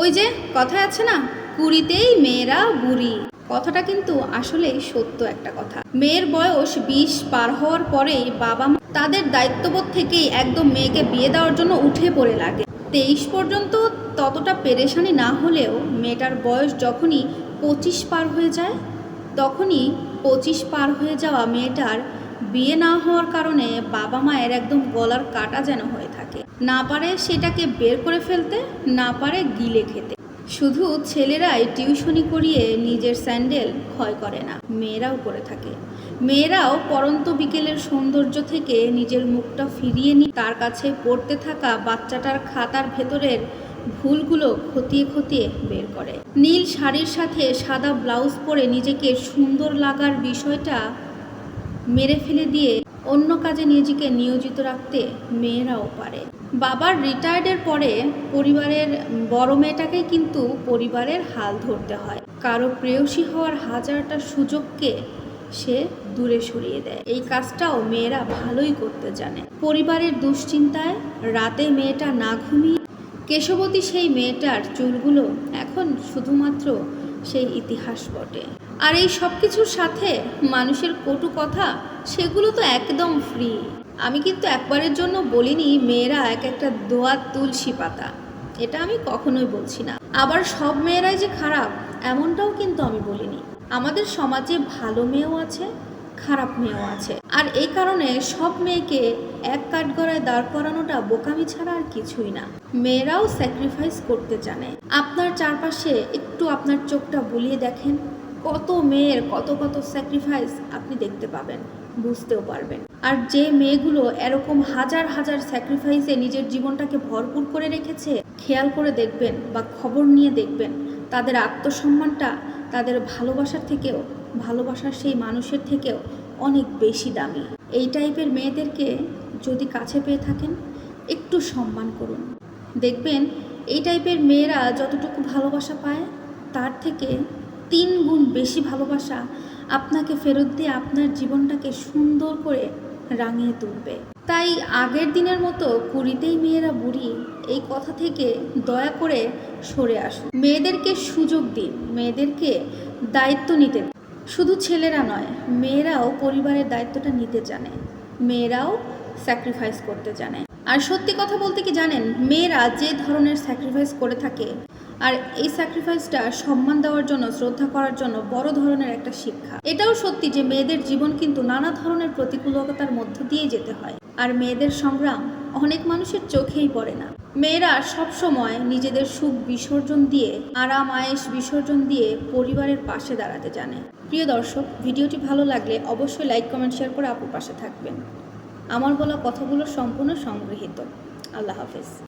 ওই যে কথায় আছে না? কুড়িতেই মেয়েরা বুড়ি। কথাটা কিন্তু আসলে সত্য একটা কথা। মেয়ের বয়স বিশ পার হওয়ার পরেই বাবা মা তাদের দায়িত্ববোধ থেকেই একদম মেয়েকে বিয়ে দেওয়ার জন্য উঠে পড়ে লাগে। তেইশ পর্যন্ত ততটা পেরেশানি না হলেও মেয়েটার বয়স যখনই পঁচিশ পার হয়ে যায়, তখনই পঁচিশ পার হয়ে যাওয়া মেয়েটার বিয়ে না হওয়ার কারণে বাবা মায়ের একদম গলার কাটা যেন হয়ে থাকে। না পারে সেটাকে বের করে ফেলতে, না পারে গিলে খেতে। শুধু ছেলেরাই টিউশনি করিয়ে নিজের স্যান্ডেল ক্ষয় করে না, মেয়েরাও করে থাকে। মেয়েরাও পরন্ত বিকেলের সৌন্দর্য থেকে নিজের মুখটা ফিরিয়ে নিয়ে তার কাছে পড়তে থাকা বাচ্চাটার খাতার ভেতরের ভুলগুলো খতিয়ে খতিয়ে বের করে। নীল শাড়ির সাথে সাদা ব্লাউজ পরে নিজেকে সুন্দর লাগার বিষয়টা মেরে ফেলে দিয়ে অন্য কাজে নিজেকে নিয়োজিত রাখতে মেয়েরাও পারে। বাবার রিটায়ার্ডের পরে পরিবারের বড় মেয়েটাকেই কিন্তু পরিবারের হাল ধরতে হয়। কারও প্রেয়সী হওয়ার হাজারটা সুযোগকে সে দূরে সরিয়ে দেয়। এই কাজটাও মেয়েরা ভালোই করতে জানে। পরিবারের দুশ্চিন্তায় রাতে মেয়েটা না ঘুমিয়ে কেশবতী সেই মেয়েটার চুলগুলো এখন শুধুমাত্র সেই ইতিহাস বটে। আর এই সব কিছুর সাথে মানুষের কটু কথা, সেগুলো তো একদম ফ্রি আমি কিন্তু একবারের জন্য বলিনি মেয়েরা এক একটা দোয়ার তুলসী পাতা। এটা আমি কখনোই বলছি না। আবার সব মেয়েরাই যে খারাপ, এমনটাও কিন্তু আমি বলিনি। আমাদের সমাজে ভালো মেয়েও আছে খারাপ মেয়েও আছে। আর এই কারণে সব মেয়েকে এক কাঠগড়ায় দাঁড় করানোটা বোকামি ছাড়া আর কিছুই না। মেয়েরাও স্যাক্রিফাইস করতে জানে। আপনার চারপাশে একটু আপনার চোখটা বুলিয়ে দেখেন, কত মেয়ের কত কত স্যাক্রিফাইস আপনি দেখতে পাবেন, বুঝতেও পারবেন। আর যে মেয়েগুলো এরকম হাজার হাজার স্যাক্রিফাইসে নিজের জীবনটাকে ভরপুর করে রেখেছে, খেয়াল করে দেখবেন বা খবর নিয়ে দেখবেন, তাদের আত্মসম্মানটা, তাদের ভালোবাসার থেকেও ভালোবাসার সেই মানুষের থেকেও অনেক বেশি দামি। এই টাইপের মেয়েদেরকে যদি কাছে পেয়ে থাকেন, একটু সম্মান করুন। দেখবেন, এই টাইপের মেয়েরা যতটুকু ভালোবাসা পায়, তার থেকে তিন গুণ বেশি ভালোবাসা আপনাকে ফেরত দিয়ে আপনার জীবনটাকে সুন্দর করে রাঙিয়ে তুলবে। তাই আগের দিনের মতো কুড়িতেই মেয়েরা বুড়ি, এই কথা থেকে দয়া করে সরে আসুন। মেয়েদেরকে সুযোগ দিন, মেয়েদেরকে দায়িত্ব নিতে দিন। শুধু ছেলেরা নয়, মেয়েরাও পরিবারের দায়িত্বটা নিতে জানে, মেয়েরাও স্যাক্রিফাইস করতে জানে। আর সত্যি কথা বলতে কি জানেন, মেয়েরা যে ধরনের স্যাক্রিফাইস করে থাকে, আর এই স্যাক্রিফাইসটা সম্মান দেওয়ার জন্য, শ্রদ্ধা করার জন্য বড় ধরনের একটা শিক্ষা। এটাও সত্যি যে মেয়েদের জীবন কিন্তু নানা ধরনের প্রতিকূলতার মধ্য দিয়ে যেতে হয়। আর মেয়েদের সংগ্রাম অনেক মানুষের চোখেই পড়ে না। মেয়েরা সব সময় নিজেদের সুখ বিসর্জন দিয়ে, আরাম আয়েস বিসর্জন দিয়ে পরিবারের পাশে দাঁড়াতে জানে। প্রিয় দর্শক, ভিডিওটি ভালো লাগলে অবশ্যই লাইক, কমেন্ট, শেয়ার করে আপুর পাশে থাকবেন। আমার বলা কথাগুলো সম্পূর্ণ সংগৃহীত। আল্লাহ হাফেজ।